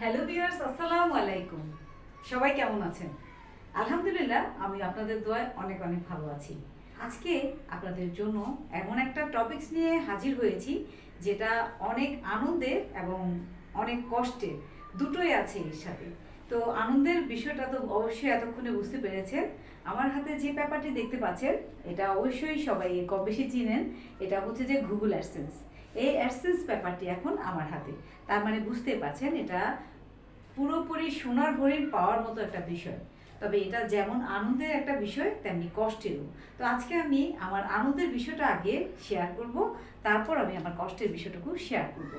Hello viewers আসসালামু আলাইকুম। সবাই কেমন আছেন? আলহামদুলিল্লাহ, আমি আপনাদের দোয়ায় অনেক অনেক ভালো আছি। আজকে আপনাদের জন্য এমন একটা টপিকস নিয়ে হাজির হয়েছি, যেটা অনেক আনন্দের এবং অনেক কষ্টের দুটোই আছে এর সাথে। তো আনন্দের বিষয়টা তো অবশ্যই এতক্ষণে বুঝতে পেরেছেন। আমার হাতে যে পেপারটি দেখতে পাচ্ছেন, এটা অবশ্যই সবাই কম বেশি চিনেন, এটা হচ্ছে যে গুগল অ্যাডসেন্স এই অ্যাডসেন্স ব্যাপারটি এখন আমার হাতে। তার মানে বুঝতে পারছেন, এটা পুরোপুরি সোনার হরিণ পাওয়ার মতো একটা বিষয়। তবে এটা যেমন আনন্দের একটা বিষয়, তেমনি কষ্টেরও। তো আজকে আমি আমার আনন্দের বিষয়টা আগে শেয়ার করব, তারপর আমি আমার কষ্টের বিষয়টুকু শেয়ার করব।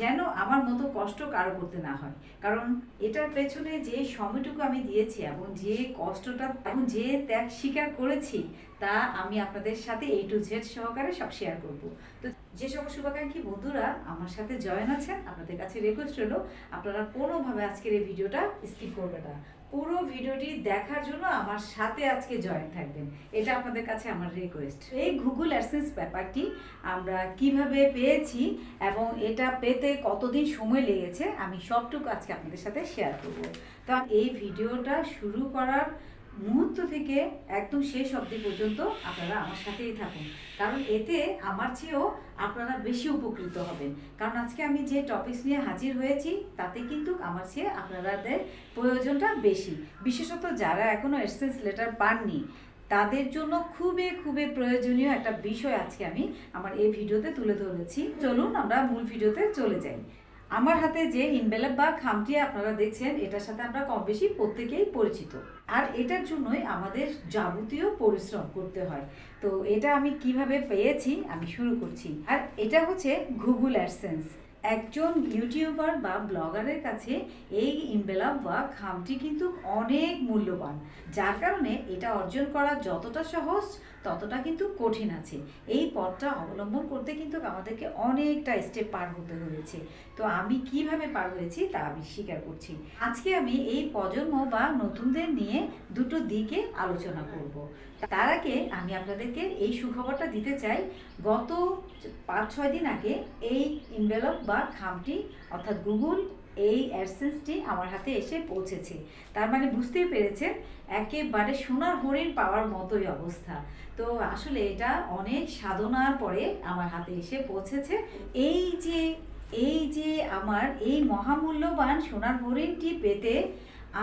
যেন আমার মতো কষ্ট কারও করতে না হয়। কারণ এটার পেছনে যে সময়টুকু আমি দিয়েছি এবং যে কষ্টটা, এবং যে ত্যাগ স্বীকার করেছি, তা আমি আপনাদের সাথে এই টু জেড সহকারে সব শেয়ার করব। তো যে সকল শুভাকাঙ্ক্ষী বন্ধুরা আমার সাথে জয়েন আছেন, আপনাদের কাছে রিকোয়েস্ট হলো আপনারা কোনোভাবে আজকের এই ভিডিওটা স্কিপ করবেন না। পুরো ভিডিওটি দেখার জন্য আমার সাথে আজকে জয়েন থাকবেন। এটা আপনাদের কাছে আমার রিকোয়েস্ট এই গুগল অ্যাডসেন্স ব্যাপারটি আমরা কীভাবে পেয়েছি এবং এটা পেতে কতদিন সময় লেগেছে, আমি সবটুকু আজকে আপনাদের সাথে শেয়ার করব। তো এই ভিডিওটা শুরু করার মুহূর্ত থেকে একদম শেষ অবধি পর্যন্ত আপনারা আমার সাথেই থাকুন। কারণ এতে আমার চেয়েও আপনারা বেশি উপকৃত হবেন। কারণ আজকে আমি যে টপিকস নিয়ে হাজির হয়েছি, তাতে কিন্তু আমার চেয়ে আপনাদের প্রয়োজনটা বেশি। বিশেষত যারা এখনও এসেন্স লেটার পাননি, তাদের জন্য খুবই খুবই প্রয়োজনীয় একটা বিষয় আজকে আমি আমার এই ভিডিওতে তুলে ধরেছি। চলুন আমরা মূল ভিডিওতে চলে যাই। আমার হাতে যে ইনভেলপ বা খামটি আপনারা দেখছেন, এটার সাথে আমরা কম বেশি প্রত্যেকেই পরিচিত। আর এটার জন্যই আমাদের যাবতীয় পরিশ্রম করতে হয়। তো এটা আমি কীভাবে পেয়েছি, আমি শুরু করছি। আর এটা হচ্ছে গুগল অ্যাডসেন্স। একজন ইউটিউবার বা ব্লগারের কাছে এই ইনভেলপ বা খামটি কিন্তু অনেক মূল্যবান। যার কারণে এটা অর্জন করা যতটা সহজ, ততটা কিন্তু কঠিন আছে। এই পথটা অবলম্বন করতে কিন্তু আমাদেরকে অনেকটা স্টেপ পার হতে হয়েছে। তো আমি কীভাবে পার হয়েছি তা আমি স্বীকার করছি। আজকে আমি এই প্রজন্ম বা নতুনদের নিয়ে দুটো দিকে আলোচনা করব। তার আগে আমি আপনাদেরকে এই সুখবরটা দিতে চাই, গত পাঁচ ছয় দিন আগে এই ইনভেলপ বা খামটি, অর্থাৎ গুগল এই অ্যাডসেন্সটি আমার হাতে এসে পৌঁছেছে। তার মানে বুঝতেই পেরেছেন, একেবারে সোনার হরিণ পাওয়ার মতোই অবস্থা। তো আসলে এটা অনেক সাধনার পরে আমার হাতে এসে পৌঁছেছে। এই যে এই যে আমার এই মহামূল্যবান সোনার হরিণটি পেতে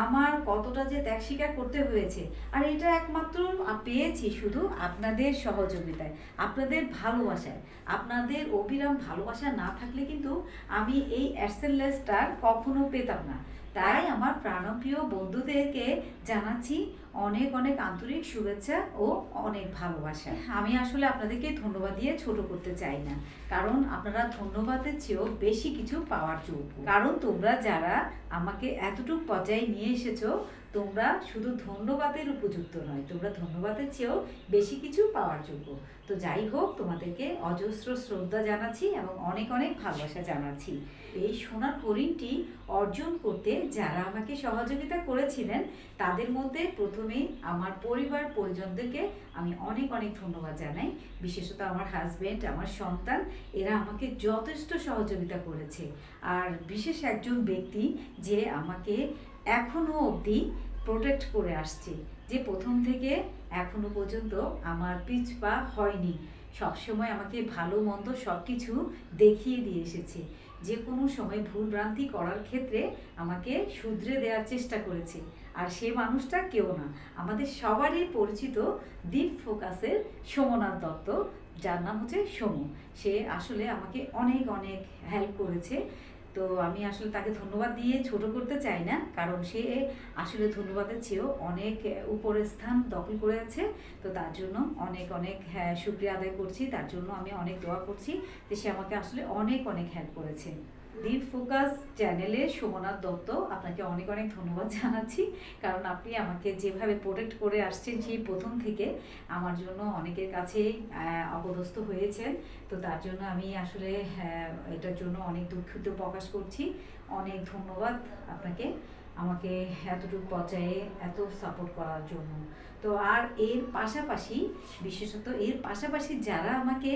আমার কতটা যে ত্যাগ স্বীকার করতে হয়েছে। আর এটা একমাত্র পেয়েছি শুধু আপনাদের সহযোগিতায়, আপনাদের ভালোবাসায়। আপনাদের অবিরাম ভালোবাসা না থাকলে কিন্তু আমি এই অ্যাসেলেসটা কখনো পেতাম না। তাই আমার প্রাণপ্রিয় বন্ধুদেরকে জানাচ্ছি অনেক অনেক আন্তরিক শুভেচ্ছা ও অনেক ভালোবাসা। আমি আসলে আপনাদেরকে ধন্যবাদ দিয়ে ছোট করতে চাই না। কারণ আপনারা ধন্যবাদের চেয়েও বেশি কিছু পাওয়ার যোগ্য। কারণ তোমরা যারা আমাকে এতটুকু পর্যায়ে নিয়ে এসেছ, তোমরা শুধু ধন্যবাদের উপযুক্ত নয়, তোমরা ধন্যবাদের চেয়েও বেশি কিছু পাওয়ার যোগ্য। তো যাই হোক, তোমাদেরকে অজস্র শ্রদ্ধা জানাচ্ছি এবং অনেক অনেক ভালোবাসা জানাচ্ছি। এই সোনার হরিণটি অর্জন করতে যারা আমাকে সহযোগিতা করেছিলেন, তাদের মধ্যে প্রথমেই আমার পরিবার পরিজনদেরকে আমি অনেক অনেক ধন্যবাদ জানাই। বিশেষত আমার হাজবেন্ড আমার সন্তান, এরা আমাকে যথেষ্ট সহযোগিতা করেছে। আর বিশেষ একজন ব্যক্তি যে আমাকে এখনও অবধি প্রোটেক্ট করে আসছে, যে প্রথম থেকে এখনও পর্যন্ত আমার পিছ পা হয়নি। সবসময় আমাকে ভালো, মন্দ সব কিছু দেখিয়ে দিয়ে এসেছে। যে কোনো সময় ভুল ভ্রান্তি করার ক্ষেত্রে আমাকে শুধরে দেওয়ার চেষ্টা করেছে। আর সে মানুষটা কেউ না। আমাদের সবারই পরিচিত দীপ ফোকাসের সোমনাথ দত্ত, যার নাম হচ্ছে সোমু। সে আসলে আমাকে অনেক অনেক হেল্প করেছে। তো আমি আসলে তাকে ধন্যবাদ দিয়ে ছোট করতে চাই না, কারণ সে আসলে ধন্যবাদের চেয়েও অনেক উপরে স্থান দখল করে আছে। তো তার জন্য অনেক অনেক হ্যাঁ শুক্রিয়া আদায় করছি। তার জন্য আমি অনেক দোয়া করছি যে সে আমাকে আসলে অনেক অনেক হেল্প করেছে। দীপ ফোকাস চ্যানেলে সোমনাথ দত্ত, আপনাকে অনেক অনেক ধন্যবাদ জানাচ্ছি। কারণ আপনি আমাকে যেভাবে প্রোটেক্ট করে আসছেন সেই প্রথম থেকে আমার জন্য অনেকের কাছেই অপদস্থ হয়েছেন। তো তার জন্য আমি আসলে এটার জন্য অনেক দুঃখিত প্রকাশ করছি। অনেক ধন্যবাদ আপনাকে। আমাকে এতটুকু পর্যায়ে এত সাপোর্ট করার জন্য। তো আর এর পাশাপাশি, বিশেষত এর পাশাপাশি যারা আমাকে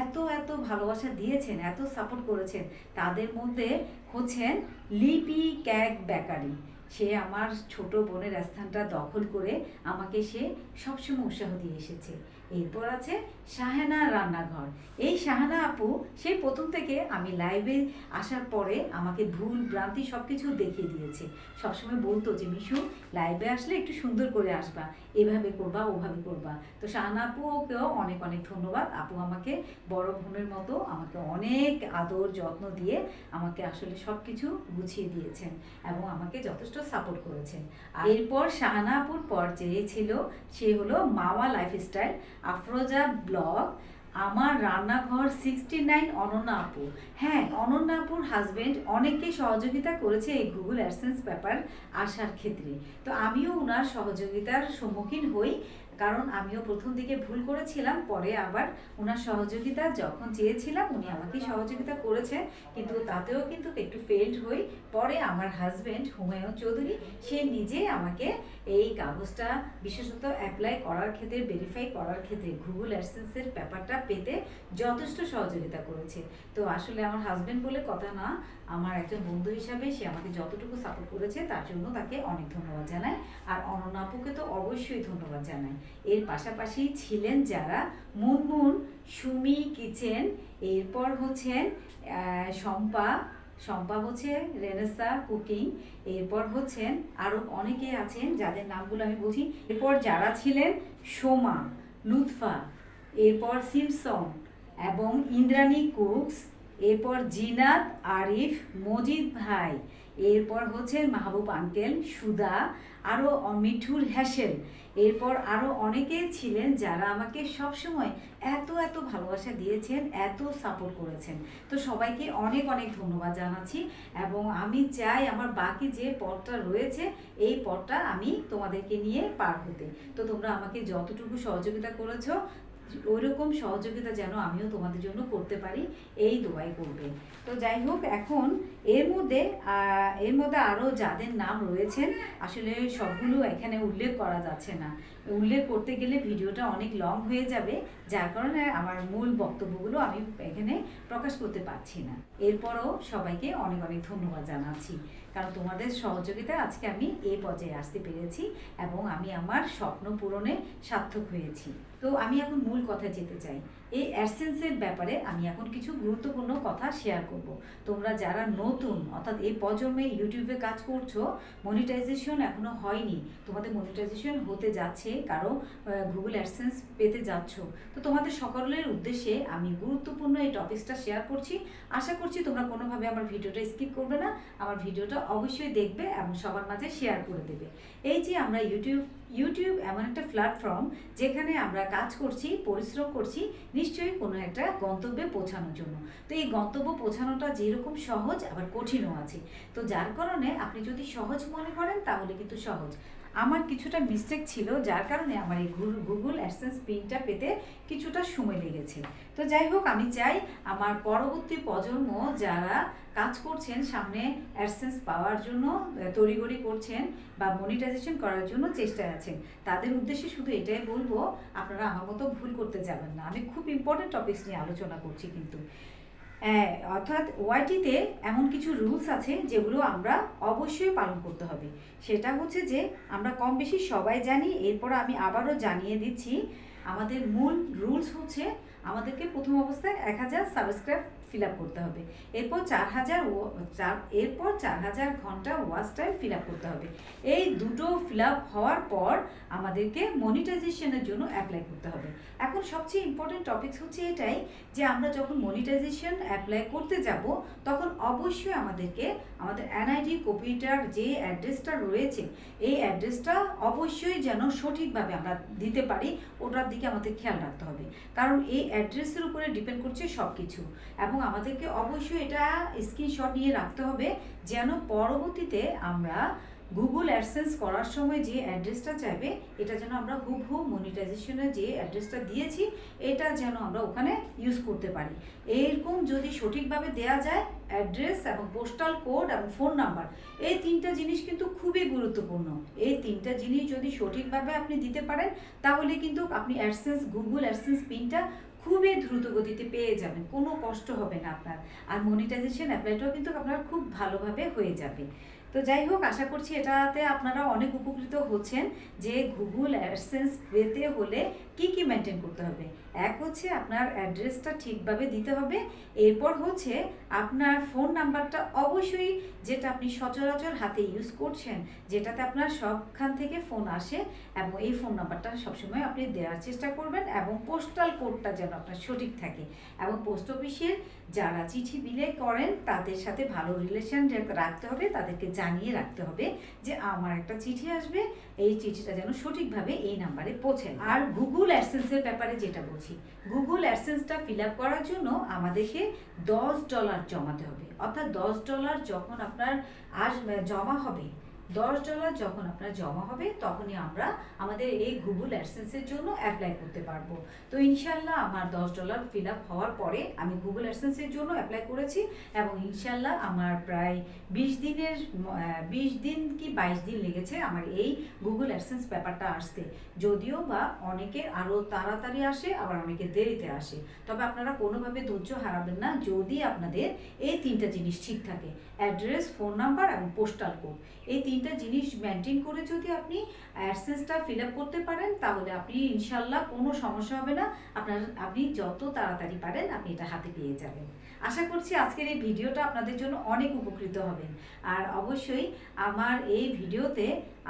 এত এত ভালোবাসা দিয়েছেন, এত সাপোর্ট করেছেন, তাদের মধ্যে হচ্ছেন লিপি ক্যাক বেকারি। সে আমার ছোট বোনের স্থানটা দখল করে আমাকে সে সবসময় উৎসাহ দিয়ে এসেছে। এরপর আছে শাহানা রান্নাঘর। এই শাহানা আপু, সেই প্রথম থেকে আমি লাইভে আসার পরে আমাকে ভুল, ভ্রান্তি সব কিছু দেখিয়ে দিয়েছে। সবসময় বলতো যে, মিশু লাইভে আসলে একটু সুন্দর করে আসবা। এভাবে করবা, ওভাবে করবা। তো শাহানা আপুকেও অনেক অনেক ধন্যবাদ। আপু আমাকে বড় বোনের মতো আমাকে অনেক আদর, যত্ন দিয়ে আমাকে আসলে সব কিছু গুছিয়ে দিয়েছেন এবং আমাকে যথেষ্ট সাপোর্ট করেছেন। আর এরপর শাহানা আপুর পর যে ছিল, সে হলো মাওয়া লাইফস্টাইল আফরোজা ব্লগ আমার রান্নাঘর সিক্সটি নাইন অনন্যা আপু হ্যাঁ অনন্যা আপুর হাজবেন্ড অনেককে সহযোগিতা করেছে এই গুগল অ্যাডসেন্স পেপার আসার ক্ষেত্রে। তো আমিও ওনার সহযোগিতার সম্মুখীন হই, কারণ আমিও প্রথম দিকে ভুল করেছিলাম, পরে আবার ওনার সহযোগিতা যখন চেয়েছিলাম, উনি আমাকে সহযোগিতা করেছে, কিন্তু তাতেও কিন্তু একটু ফেল্ড হই। পরে আমার হাজব্যান্ড হুমায়ুন চৌধুরী, সে নিজে আমাকে এই কাগজটা বিশেষত অ্যাপ্লাই করার ক্ষেত্রে ভেরিফাই করার ক্ষেত্রে গুগল অ্যাডসেন্সের ব্যাপারটা পেতে যথেষ্ট সহযোগিতা করেছে। তো আসলে আমার হাজবেন্ড বলে কথা না, আমার একজন বন্ধু হিসাবে সে আমাকে যতটুকু সাপোর্ট করেছে তার জন্য তাকে অনেক ধন্যবাদ জানাই। আর অনন্যা আপুকে তো অবশ্যই ধন্যবাদ জানাই। এর পাশাপাশি ছিলেন যারা মুনমুন, সুমি কিচেন, এরপর হচ্ছেন শম্পা শম্পা হচ্ছে রেনেসা, কুকিং, এরপর হচ্ছেন আরও অনেকে আছেন যাদের নামগুলো আমি বলছি এরপর যারা ছিলেন সোমা, লুৎফা, এরপর সিমসন এবং ইন্দ্রাণী কুকস এরপর জিনাত, আরিফ, মজিদ ভাই। এরপর হচ্ছে মাহবুব আঙ্কেল সুদা আরও মিঠুর হ্যাসেল এরপর আরও অনেকে ছিলেন যারা আমাকে সবসময় এত এত ভালোবাসা দিয়েছেন, এত সাপোর্ট করেছেন। তো সবাইকে অনেক অনেক ধন্যবাদ জানাচ্ছি এবং আমি চাই আমার বাকি যে পথটা রয়েছে, এই পথটা আমি তোমাদেরকে নিয়ে পার হতে। তো তোমরা আমাকে যতটুকু সহযোগিতা করেছ ওইরকম সহযোগিতা যেন আমিও তোমাদের জন্য করতে পারি, এই দোয়াই করবে। তো যাই হোক, এখন এর মধ্যে এর মধ্যে আরও যাদের নাম রয়েছেন, আসলে সবগুলো এখানে উল্লেখ করা যাচ্ছে না। উল্লেখ করতে গেলে ভিডিওটা অনেক লং হয়ে যাবে, যার কারণে আমার মূল বক্তব্যগুলো আমি এখানে প্রকাশ করতে পারছি না। এরপরও সবাইকে অনেক অনেক ধন্যবাদ জানাচ্ছি, কারণ তোমাদের সহযোগিতা আজকে আমি এই পর্যায়ে আসতে পেরেছি এবং আমি আমার স্বপ্ন পূরণে সার্থক হয়েছি। তো আমি এখন মূল কথায় যেতে চাই। এই অ্যাডসেন্সের ব্যাপারে আমি এখন কিছু গুরুত্বপূর্ণ কথা শেয়ার করব। তোমরা যারা নতুন, অর্থাৎ এই প্রজন্মে ইউটিউবে কাজ করছ মনিটাইজেশন এখনও হয়নি। তোমাদের মনিটাইজেশন হতে যাচ্ছে কারও গুগল অ্যাডসেন্স পেতে যাচ্ছ। তো তোমাদের সকলের উদ্দেশ্যে আমি গুরুত্বপূর্ণ এই টপিকসটা শেয়ার করছি। আশা করছি তোমরা কোনোভাবে আমার ভিডিওটা স্কিপ করবে না। আমার ভিডিওটা অবশ্যই দেখবে এবং সবার মাঝে শেয়ার করে দেবে। এই যে আমরা ইউটিউব ইউটিউব এমন একটা প্ল্যাটফর্ম যেখানে আমরা কাজ করছি, পরিশ্রম করছি, নিশ্চয়ই কোনো একটা গন্তব্যে পৌঁছানোর জন্য। তো এই গন্তব্য পৌঁছানোটা যেরকম সহজ, আবার কঠিনও আছে। তো যার কারণে আপনি যদি সহজ মনে করেন, তাহলে কিন্তু সহজ। আমার কিছুটা মিস্টেক ছিল যার কারণে আমার এই গুগল অ্যাডসেন্স পিনটা পেতে কিছুটা সময় লেগেছে। তো যাই হোক আমি চাই আমার পরবর্তী প্রজন্ম যারা কাজ করছেন সামনে অ্যাডসেন্স পাওয়ার জন্য আহ, তড়িঘড়ি করছেন বা মনিটাইজেশন করার জন্য চেষ্টায় আছেন তাদের উদ্দেশ্যে শুধু এটাই বলব আপনারা আমার মতো ভুল করতে যাবেন না। আমি খুব ইম্পর্টেন্ট টপিকস নিয়ে আলোচনা করছি কিন্তু। অর্থাৎ ওয়াইটিতে এমন কিছু রুলস আছে যেগুলো আমরা অবশ্যই পালন করতে হবে। সেটা হচ্ছে যে, আমরা কম বেশি সবাই জানি, এরপর আমি আবারও জানিয়ে দিচ্ছি, আমাদের মূল রুলস হচ্ছে আমাদেরকে প্রথম অবস্থায় এক হাজার সাবস্ক্রাইব ফিল আপ করতে হবে। এরপর চার হাজার চার, এরপর চার হাজার ঘণ্টা ওয়াচ টাইম ফিল আপ করতে হবে। এই দুটো ফিল আপ হওয়ার পর আমাদেরকে মনিটাইজেশনের জন্য অ্যাপ্লাই করতে হবে। এখন সবচেয়ে ইম্পর্টেন্ট টপিকস হচ্ছে এটাই যে আমরা যখন মনিটাইজেশন অ্যাপ্লাই করতে যাব, তখন অবশ্যই আমাদেরকে আমাদের এনআইডি কপিটার যে অ্যাড্রেসটা রয়েছে, এই অ্যাড্রেসটা অবশ্যই যেন সঠিকভাবে আমরা দিতে পারি, ওটার দিকে আমাদের খেয়াল রাখতে হবে। কারণ এই অ্যাড্রেসের উপরে ডিপেন্ড করছে সব কিছু এবং আমাদেরকে অবশ্যই এটা স্ক্রিনশট নিয়ে রাখতে হবে, যেন পরবর্তীতে আমরা গুগল অ্যাডসেন্স করার সময় যে অ্যাড্রেসটা চাইবে, এটা যেন আমরা হুবহু মনিটাইজেশনে যে অ্যাড্রেসটা দিয়েছি, এটা যেন আমরা ওখানে ইউজ করতে পারি। এরকম যদি সঠিকভাবে দেয়া যায় অ্যাড্রেস এবং পোস্টাল কোড এবং ফোন নাম্বার এই তিনটা জিনিস কিন্তু খুবই গুরুত্বপূর্ণ। এই তিনটা জিনিস যদি সঠিকভাবে আপনি দিতে পারেন, তাহলে কিন্তু আপনি অ্যাডসেন্স গুগল অ্যাডসেন্স পিনটা খুবই দ্রুত গতিতে পেয়ে যাবেন, কোনো কষ্ট হবে না আপনার। আর মনিটাইজেশন অ্যাপ্লাইটাও কিন্তু আপনার খুব ভালোভাবে হয়ে যাবে। তো যাই হোক, আশা করছি এটাতে আপনারা অনেক উপকৃত হচ্ছেন যে গুগল অ্যাডসেন্স পেতে হলে কি কি মেনটেন করতে হবে। এক হচ্ছে আপনার অ্যাড্রেসটা ঠিকভাবে দিতে হবে, এরপর হচ্ছে আপনার ফোন নাম্বারটা অবশ্যই যেটা আপনি সচরাচর হাতে ইউজ করছেন, যেটাতে আপনার সবখান থেকে ফোন আসে এবং এই ফোন নাম্বারটা সবসময় আপনি দেওয়ার চেষ্টা করবেন এবং পোস্টাল কোডটা যেন আপনার সঠিক থাকে এবং পোস্ট অফিসের যারা চিঠি বিলে করেন, তাদের সাথে ভালো রিলেশন রাখতে হবে, তাদেরকে জানিয়ে রাখতে হবে যে আমার একটা চিঠি আসবে, এই চিঠিটা যেন সঠিকভাবে এই নাম্বারে পৌঁছে আর গুগল অ্যাডসেন্সের ব্যাপারে যেটা বলছি গুগল অ্যাডসেন্সটা ফিল আপ করার জন্য আমাদেরকে দশ ডলার জমাতে হবে। অর্থাৎ দশ ডলার যখন আপনার আস জমা হবে দশ ডলার যখন আপনার জমা হবে, তখনই আমরা আমাদের এই গুগল অ্যাডসেন্সের জন্য অ্যাপ্লাই করতে পারব। তো ইনশাল্লাহ আমার দশ ডলার ফিল আপ হওয়ার পরে আমি গুগল অ্যাডসেন্সের জন্য অ্যাপ্লাই করেছি এবং ইনশাল্লাহ আমার প্রায় বিশ দিনের বিশ দিন কি বাইশ দিন লেগেছে আমার এই গুগল অ্যাডসেন্স ব্যাপারটা আসতে। যদিও বা অনেকের আরও তাড়াতাড়ি আসে, আবার অনেকে দেরিতে আসে। তবে আপনারা কোনোভাবে ধৈর্য হারাবেন না, যদি আপনাদের এই তিনটা জিনিস ঠিক থাকে অ্যাড্রেস ফোন নাম্বার এবং পোস্টাল কোড এই তিনটা জিনিস মেনটেন করে যদি আপনি অ্যাডসেন্সটা ফিল করতে পারেন, তাহলে আপনি ইনশাল্লাহ কোনো সমস্যা হবে না। আপনার, আপনি যত তাড়াতাড়ি পারেন, আপনি এটা হাতে পেয়ে যাবেন। আশা করছি আজকের এই ভিডিওটা আপনাদের জন্য অনেক উপকৃত হবেন আর অবশ্যই আমার এই ভিডিওতে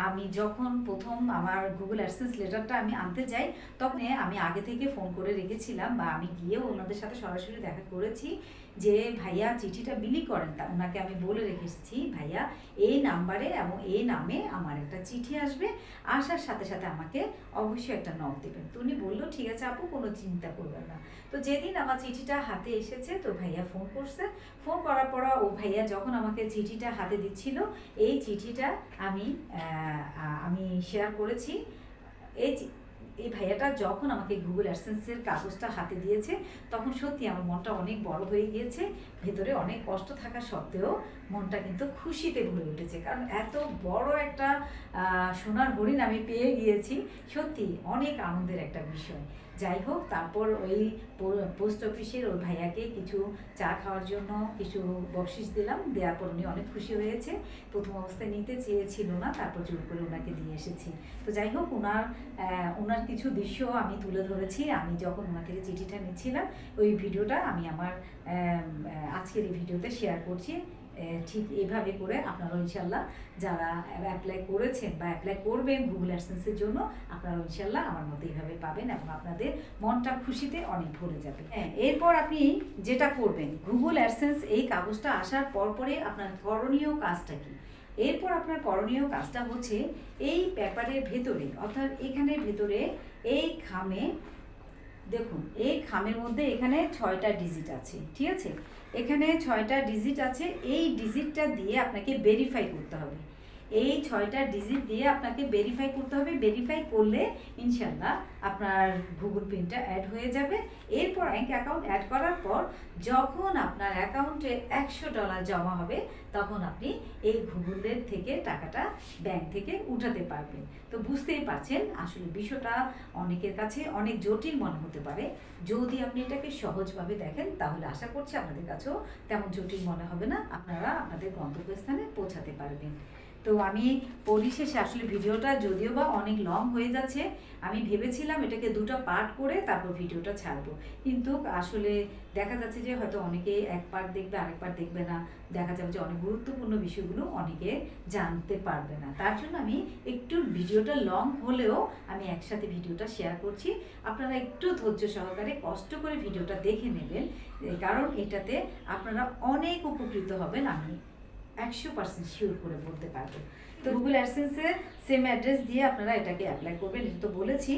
আমি যখন প্রথম আমার গুগল অ্যাডসেন্স লেটারটা আমি আনতে যাই, তখন আমি আগে থেকে ফোন করে রেখেছিলাম বা আমি গিয়েও ওনাদের সাথে সরাসরি দেখা করেছি। যে ভাইয়া চিঠিটা বিলি করেন তা, ওনাকে আমি বলে রেখেছি ভাইয়া, এই নাম্বারে এবং এই নামে আমার একটা চিঠি আসবে, আসার সাথে সাথে আমাকে অবশ্যই একটা নক দেবেন। তো উনি বলল, ঠিক আছে আপু, কোনো চিন্তা করবেন না। তো যেদিন আমার চিঠিটা হাতে এসেছে, তো ভাইয়া ফোন করছে। ফোন করার পর ও ভাইয়া যখন আমাকে চিঠিটা হাতে দিচ্ছিল, এই চিঠিটা আমি আমি শেয়ার করেছি। এই এই ভাইয়াটা যখন আমাকে গুগল অ্যাডসেন্সের কাগজটা হাতে দিয়েছে, তখন সত্যি আমার মনটা অনেক বড় হয়ে গিয়েছে। ভেতরে অনেক কষ্ট থাকা সত্ত্বেও মনটা কিন্তু খুশিতে ভরে উঠেছে। কারণ এত বড় একটা সোনার হরিণ আমি পেয়ে গিয়েছি। সত্যি অনেক আনন্দের একটা বিষয়। যাই হোক তারপর ওই পোস্ট অফিসের ওই ভাইয়াকে কিছু চা খাওয়ার জন্য কিছু বকশিস দিলাম, দেওয়ার পর উনি অনেক খুশি হয়েছে। প্রথম অবস্থায় নিতে চেয়েছিল না, তারপর জোর করে ওনাকে দিয়ে এসেছি। তো যাই হোক ওনার ওনার কিছু দৃশ্য আমি তুলে ধরেছি। আমি যখন ওনার থেকে চিঠিটা নিচ্ছিলাম, ওই ভিডিওটা আমি আমার আজকের এই ভিডিওতে শেয়ার করছি। ঠিক এভাবে করে আপনারা ইনশাল্লাহ যারা অ্যাপ্লাই করেছেন বা অ্যাপ্লাই করবেন গুগল অ্যাডসেন্সের জন্য আপনারা ইনশাল্লাহ আমার মতো এইভাবে পাবেন এবং আপনাদের মনটা খুশিতে অনেক ভরে যাবে। হ্যাঁ। এরপর আপনি যেটা করবেন গুগল অ্যাডসেন্স এই কাগজটা আসার পর পরে আপনার করণীয় কাজটা কি? এরপর আপনার করণীয় কাজটা হচ্ছে এই পেপারের ভেতরে অর্থাৎ এখানের ভেতরে এই খামে দেখুন, এই খামের মধ্যে এখানে ছয়টা ডিজিট আছে, ঠিক আছে? এখানে ছয়টা ডিজিট আছে, এই ডিজিটটা দিয়ে আপনাকে ভেরিফাই করতে হবে। এই ছয়টা ডিজিট দিয়ে আপনাকে ভেরিফাই করতে হবে। ভেরিফাই করলে ইনশাল্লাহ আপনার গুগল পিনটা অ্যাড হয়ে যাবে। এরপর ব্যাঙ্ক অ্যাকাউন্ট অ্যাড করার পর যখন আপনার অ্যাকাউন্টে একশো ডলার জমা হবে, তখন আপনি এই গুগলের থেকে টাকাটা ব্যাংক থেকে উঠাতে পারবেন। তো বুঝতেই পারছেন আসলে বিষয়টা অনেকের কাছে অনেক জটিল মনে হতে পারে। যদি আপনি এটাকে সহজভাবে দেখেন, তাহলে আশা করছি আপনাদের কাছেও তেমন জটিল মনে হবে না। আপনারা আপনাদের গন্তব্যস্থানে পৌঁছাতে পারবেন। তো আমি পরিশেষে আসলে ভিডিওটা যদিও বা অনেক লং হয়ে যাচ্ছে, আমি ভেবেছিলাম এটাকে দুটো পার্ট করে তারপর ভিডিওটা ছাড়বো। কিন্তু আসলে দেখা যাচ্ছে যে হয়তো অনেকে এক পার্ট দেখবে, আরেক পার্ট দেখবে না। দেখা যাবে যে অনেক গুরুত্বপূর্ণ বিষয়গুলো অনেকে জানতে পারবে না। তার জন্য আমি একটু ভিডিওটা লং হলেও আমি একসাথে ভিডিওটা শেয়ার করছি। আপনারা একটু ধৈর্য সহকারে কষ্ট করে ভিডিওটা দেখে নেবেন কারণ এটাতে আপনারা অনেক উপকৃত হবেন আমি একশো পার্সেন্ট শিওর করে বলতে পারব। তো গুগল অ্যাডসেন্সে সেম অ্যাড্রেস দিয়ে আপনারা এটাকে অ্যাপ্লাই করবেন। এটা তো বলেছি।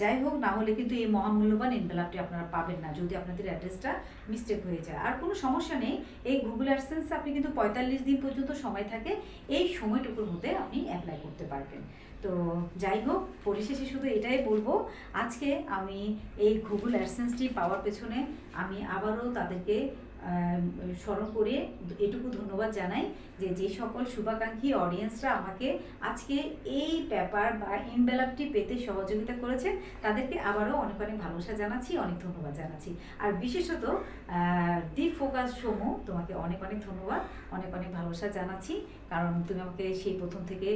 যাই হোক, না হলে কিন্তু এই মহামূল্যবান এনভেলাপটি আপনারা পাবেন না যদি আপনাদের অ্যাড্রেসটা মিস্টেক হয়ে যায়। আর কোনো সমস্যা নেই, এই গুগল অ্যাডসেন্স আপনি কিন্তু পঁয়তাল্লিশ দিন পর্যন্ত সময় থাকে, এই সময়টুকুর মধ্যে আপনি অ্যাপ্লাই করতে পারবেন। তো যাই হোক, পরিশেষে শুধু এটাই বলব, আজকে আমি এই গুগল অ্যাডসেন্সটি পাওয়ার পেছনে আমি আবারও তাদেরকে স্মরণ করে এটুকু ধন্যবাদ জানাই যে যে সকল শুভাকাঙ্ক্ষী অডিয়েন্সরা আমাকে আজকে এই পেপার বা ইনভেলাপটি পেতে সহযোগিতা করেছেন তাদেরকে আবারও অনেক অনেক ভালোবাসা জানাচ্ছি, অনেক ধন্যবাদ জানাচ্ছি। আর বিশেষত ডিপ ফোকাস সমু, তোমাকে অনেক অনেক ধন্যবাদ, অনেক অনেক ভালোবাসা জানাচ্ছি, কারণ তুমি আমাকে সেই প্রথম থেকে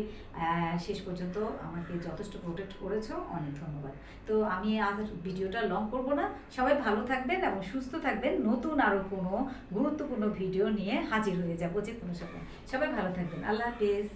শেষ পর্যন্ত আমাকে যথেষ্ট প্রোটেক্ট করেছ, অনেক ধন্যবাদ। তো আমি আজ ভিডিওটা লং করব না, সবাই ভালো থাকবেন এবং সুস্থ থাকবেন, নতুন আরও কোনো গুরুত্বপূর্ণ ভিডিও নিয়ে হাজির হয়ে যাব যে কোনো সময়। সবাই ভালো থাকবেন। আল্লাহ হাফিজ।